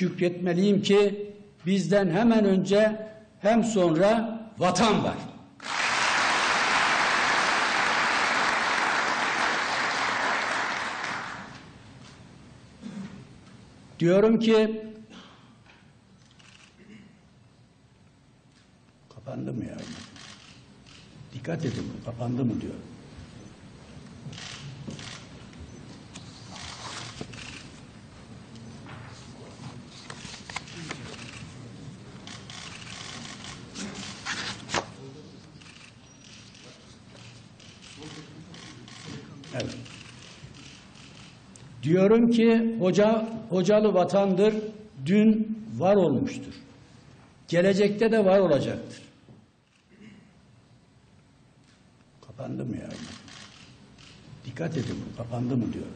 şükretmeliyim ki bizden hemen önce hem sonra vatan var. Diyorum ki kapandı mı ya? Dikkat edin kapandı mı diyor. Evet. Diyorum ki hoca hocalı vatandır, dün var olmuştur. Gelecekte de var olacaktır. Kapandı mı ya? Dikkat edin kapandı mı diyor.